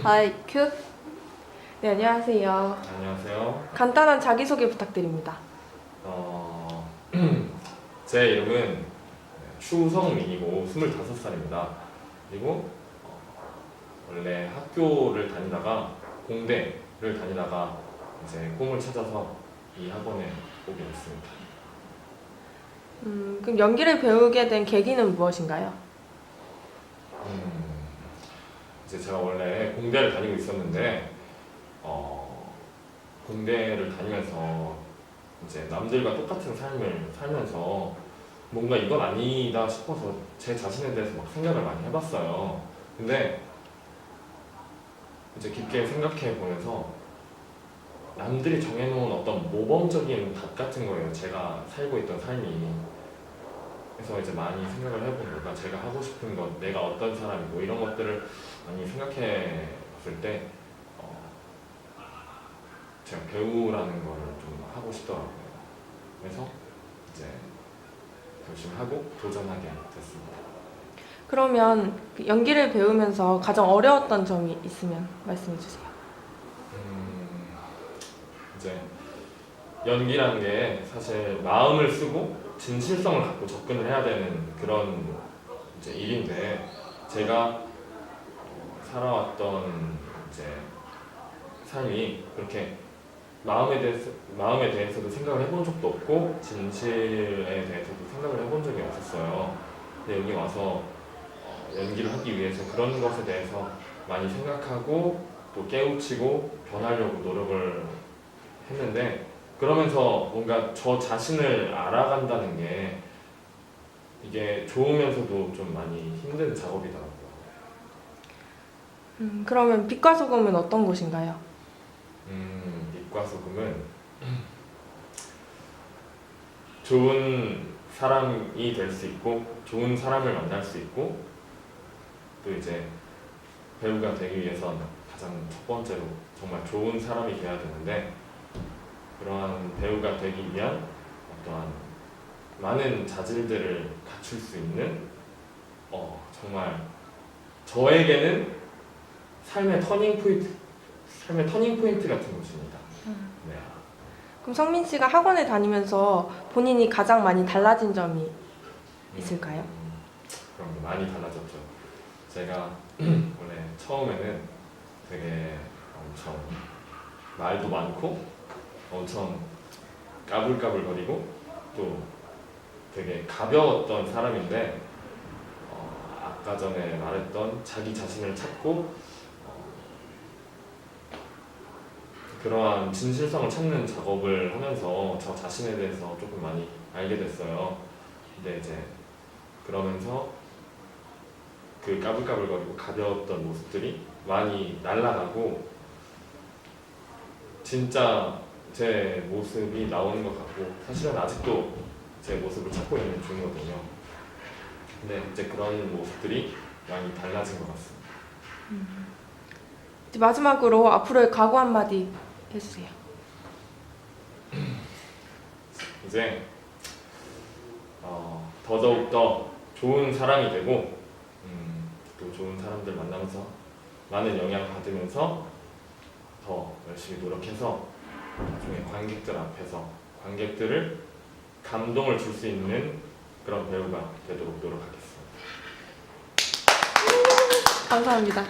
하이 큐. 네 안녕하세요. 안녕하세요. 간단한 자기소개 부탁드립니다. 어, 제 이름은 추성민이고 25살입니다. 그리고 어, 원래 학교를 다니다가 공대를 다니다가 이제 꿈을 찾아서 이 학원에 오게 됐습니다. 음, 그럼 연기를 배우게 된 계기는 무엇인가요? 음, 이제 제가 원래 공대를 다니고 있었는데 어, 공대를 다니면서 이제 남들과 똑같은 삶을 살면서 뭔가 이건 아니다 싶어서 제 자신에 대해서 막 생각을 많이 해봤어요. 근데 이제 깊게 생각해 보면서 남들이 정해놓은 어떤 모범적인 답 같은 거예요. 제가 살고 있던 삶이. 그래서 이제 많이 생각을 해보니까 제가 하고 싶은 것, 내가 어떤 사람이고 이런 것들을 많이 생각해 봤을 때 어, 제가 배우라는 거를 좀 하고 싶더라고요. 그래서 이제 열심히 하고 도전하게 됐습니다. 그러면 그 연기를 배우면서 가장 어려웠던 점이 있으면 말씀해 주세요. 음, 이제 연기라는 게 사실 마음을 쓰고 진실성을 갖고 접근을 해야 되는 그런 이제 일인데 제가 어, 살아왔던 이제 삶이 그렇게 마음에 대해서 마음에 대해서도 생각을 해본 적도 없고 진실에 대해서도 생각을 해본 적이 없었어요. 근데 여기 와서 어, 연기를 하기 위해서 그런 것에 대해서 많이 생각하고 또 깨우치고 변하려고 노력을 했는데 그러면서 뭔가 저 자신을 알아간다는 게 이게 좋으면서도 좀 많이 힘든 작업이더라고요. 음, 그러면 빛과 소금은 어떤 곳인가요? 음, 빛과 소금은 좋은 사람이 될 수 있고 좋은 사람을 만날 수 있고 또 이제 배우가 되기 위해선 가장 첫 번째로 정말 좋은 사람이 돼야 되는데 그러한 배우가 되기 위한 어떠한 많은 자질들을 갖출 수 있는 어, 정말 저에게는 삶의 터닝 포인트 삶의 터닝 포인트 같은 곳입니다. 네. 그럼 성민 씨가 학원에 다니면서 본인이 가장 많이 달라진 점이 있을까요? 음, 그럼 많이 달라졌죠. 제가 원래 처음에는 되게 엄청 말도 많고 엄청 까불까불거리고 또 되게 가벼웠던 사람인데 어, 아까 전에 말했던 자기 자신을 찾고 어, 그러한 진실성을 찾는 작업을 하면서 저 자신에 대해서 조금 많이 알게 됐어요. 근데 이제 그러면서 그 까불까불거리고 가벼웠던 모습들이 많이 날아가고 진짜 제 모습이 나오는 것 같고 사실은 아직도 제 모습을 찾고 있는 중이거든요. 근데 이제 그런 모습들이 많이 달라진 것 같습니다. 이제 마지막으로 앞으로의 각오 한마디 해주세요. 이제 어, 더더욱 더 좋은 사람이 되고 음, 또 좋은 사람들 만나면서 많은 영향 받으면서 더 열심히 노력해서 나중에 관객들 앞에서 관객들을 감동을 줄 수 있는 그런 배우가 되도록 노력하겠습니다. 감사합니다.